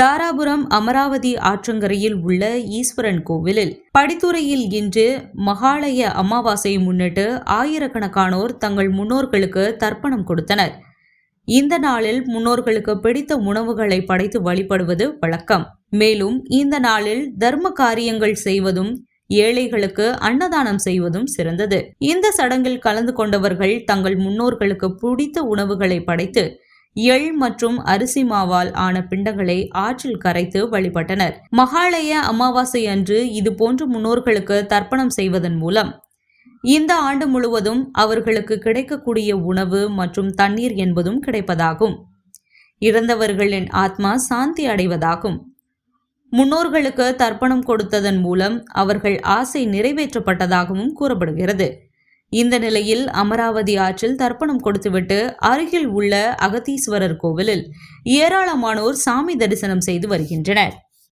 தாராபுரம் அமராவதி ஆற்றங்கரையில் உள்ள ஈஸ்வரன் கோவிலில் படித்துறையில் இன்று மகாலய அமாவாசையை முன்னிட்டு ஆயிரக்கணக்கானோர் தங்கள் முன்னோர்களுக்கு தர்ப்பணம் கொடுத்தனர். இந்த நாளில் முன்னோர்களுக்கு பிடித்த உணவுகளை படைத்து வழிபடுவது வழக்கம். மேலும் இந்த நாளில் தர்ம காரியங்கள் செய்வதும் ஏழைகளுக்கு அன்னதானம் செய்வதும் சிறந்தது. இந்த சடங்கில் கலந்து கொண்டவர்கள் தங்கள் முன்னோர்களுக்கு பிடித்த உணவுகளை படைத்து எள் மற்றும் அரிசி மாவால் ஆன பிண்டங்களை ஆற்றில் கரைத்து வழிபட்டனர். மகாலய அமாவாசை அன்று இது போன்ற முன்னோர்களுக்கு தர்ப்பணம் செய்வதன் மூலம் இந்த ஆண்டு முழுவதும் அவர்களுக்கு கிடைக்கக்கூடிய உணவு மற்றும் தண்ணீர் என்பதும் கிடைப்பதாகும். இறந்தவர்களின் ஆத்மா சாந்தி அடைவதாகும். முன்னோர்களுக்கு தர்ப்பணம் கொடுத்ததன் மூலம் அவர்கள் ஆசை நிறைவேற்றப்பட்டதாகவும் கூறப்படுகிறது. இந்த நிலையில் அமராவதி ஆற்றில் தர்ப்பணம் கொடுத்துவிட்டு அருகில் உள்ள அகத்தீஸ்வரர் கோவிலில் ஏராளமானோர் சாமி தரிசனம் செய்து வருகின்றனர்.